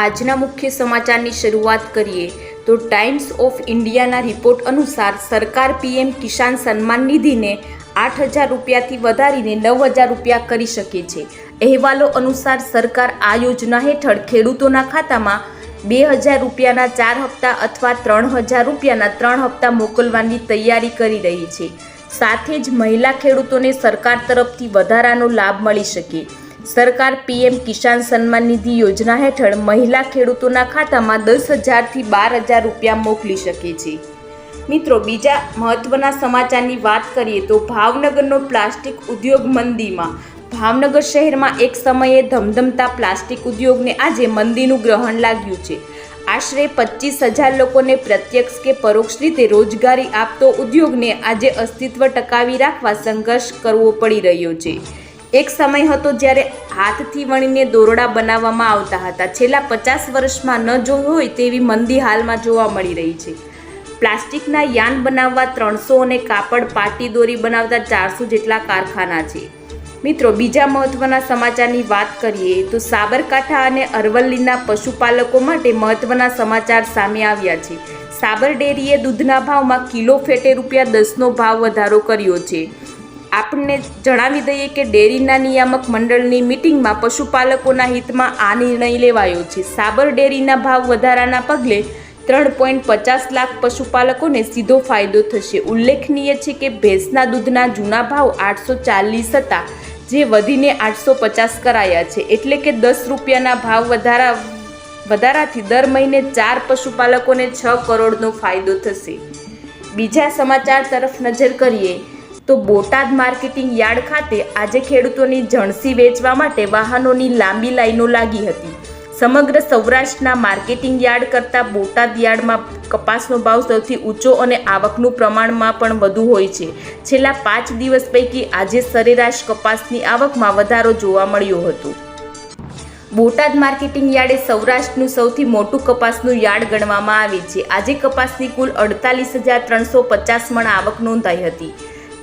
આજના મુખ્ય સમાચારની શરૂઆત કરીએ તો ટાઈમ્સ ઓફ ઇન્ડિયાના રિપોર્ટ અનુસાર સરકાર પીએમ કિસાન સન્માન નિધિને આઠ હજાર રૂપિયાથી વધારીને નવ હજાર રૂપિયા કરી શકે છે. અહેવાલો અનુસાર સરકાર આ યોજના હેઠળ ખેડૂતોના ખાતામાં બે હજાર રૂપિયાના ચાર હપ્તા અથવા ત્રણ હજાર રૂપિયાના ત્રણ હપ્તા મોકલવાની તૈયારી કરી રહી છે. સાથે જ મહિલા ખેડૂતોને સરકાર તરફથી વધારાનો લાભ મળી શકે. સરકાર પીએમ કિસાન સન્માન નિધિ યોજના હેઠળ મહિલા ખેડૂતોના ખાતામાં દસ હજારથી બાર હજાર રૂપિયા મોકલી શકે છે. મિત્રો, બીજા મહત્વના સમાચારની વાત કરીએ તો ભાવનગરનો પ્લાસ્ટિક ઉદ્યોગ મંદીમાં. ભાવનગર શહેરમાં એક સમયે ધમધમતા પ્લાસ્ટિક ઉદ્યોગને આજે મંદીનું ગ્રહણ લાગ્યું છે. આશરે પચીસ હજાર લોકોને પ્રત્યક્ષ કે પરોક્ષ રીતે રોજગારી આપતો ઉદ્યોગને આજે અસ્તિત્વ ટકાવી રાખવા સંઘર્ષ કરવો પડી રહ્યો છે. એક સમય હતો જ્યારે હાથથી વણીને દોરડા બનાવવામાં આવતા હતા. છેલ્લા પચાસ વર્ષમાં ન જોયું હોય તેવી મંદી હાલમાં જોવા મળી રહી છે. પ્લાસ્ટિકના યાન બનાવવા ત્રણસો અને કાપડ પાટી દોરી બનાવતા ચારસો જેટલા કારખાના છે. મિત્રો, બીજા મહત્ત્વના સમાચારની વાત કરીએ તો સાબરકાંઠા અને અરવલ્લીના પશુપાલકો માટે મહત્ત્વના સમાચાર સામે આવ્યા છે. સાબર ડેરીએ દૂધના ભાવમાં કિલો ફેટે રૂપિયા દસનો ભાવ વધારો કર્યો છે. આપણને જણાવી દઈએ કે ડેરીના નિયામક મંડળની મિટિંગમાં પશુપાલકોના હિતમાં આ નિર્ણય લેવાયો છે. સાબર ડેરીના ભાવ વધારાના પગલે ત્રણ પોઈન્ટ પચાસ લાખ પશુપાલકોને સીધો ફાયદો થશે. ઉલ્લેખનીય છે કે ભેંસના દૂધના જૂના ભાવ આઠસો ચાલીસ હતા, જે વધીને આઠસો પચાસ કરાયા છે. એટલે કે દસ રૂપિયાના ભાવ વધારા, વધારાથી દર મહિને ચાર પશુપાલકોને છ કરોડનો ફાયદો થશે. બીજા સમાચાર તરફ નજર કરીએ તો બોટાદ માર્કેટિંગ યાર્ડ ખાતે આજે ખેડૂતોની જણસી વેચવા માટે વાહનોની લાંબી લાઈનો લાગી હતી. સમગ્ર સૌરાષ્ટ્રના માર્કેટિંગ યાર્ડ કરતાં બોટાદ યાર્ડમાં કપાસનો ભાવ સૌથી ઊંચો અને આવકનું પ્રમાણમાં પણ વધુ હોય છે. છેલ્લા પાંચ દિવસ પૈકી આજે સરેરાશ કપાસની આવકમાં વધારો જોવા મળ્યો હતો. બોટાદ માર્કેટિંગ યાર્ડે સૌરાષ્ટ્રનું સૌથી મોટું કપાસનું યાર્ડ ગણવામાં આવે છે. આજે કપાસની કુલ અડતાલીસ હજાર ત્રણસો પચાસ મણ આવક નોંધાઈ હતી.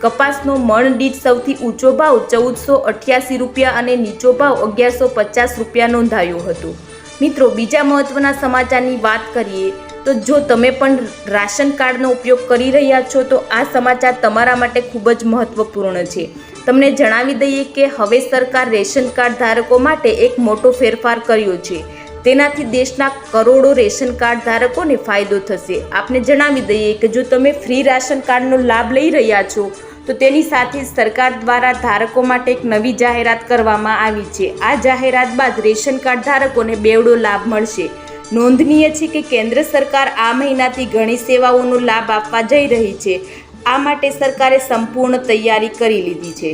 કપાસનો મણ દીઠ સૌથી ઊંચો ભાવ ચૌદસો અઠ્યાસી રૂપિયા અને નીચો ભાવ અગિયારસો પચાસ રૂપિયા નોંધાયો હતો. મિત્રો, બીજા મહત્વના સમાચારની વાત કરીએ, તો જો તમે પણ રાશન કાર્ડનો ઉપયોગ કરી રહ્યા છો, તો આ સમાચાર તમારા માટે ખૂબ જ મહત્વપૂર્ણ છે. તમને જણાવી દઈએ કે હવે સરકાર રેશન કાર્ડ ધારકો માટે એક મોટો ફેરફાર કર્યો છે. તેનાથી દેશના કરોડો રેશન કાર્ડ ધારકોને ફાયદો થશે. આપને જણાવી દઈએ કે જો તમે ફ્રી રાશન કાર્ડનો લાભ લઈ રહ્યા છો તો તેની સાથે જ સરકાર દ્વારા ધારકો માટે એક નવી જાહેરાત કરવામાં આવી છે. આ જાહેરાત બાદ રેશન કાર્ડ ધારકોને બેવડો લાભ મળશે. નોંધનીય છે કે કેન્દ્ર સરકાર આ મહિનાથી ઘણી સેવાઓનો લાભ આપવા જઈ રહી છે. આ માટે સરકારે સંપૂર્ણ તૈયારી કરી લીધી છે.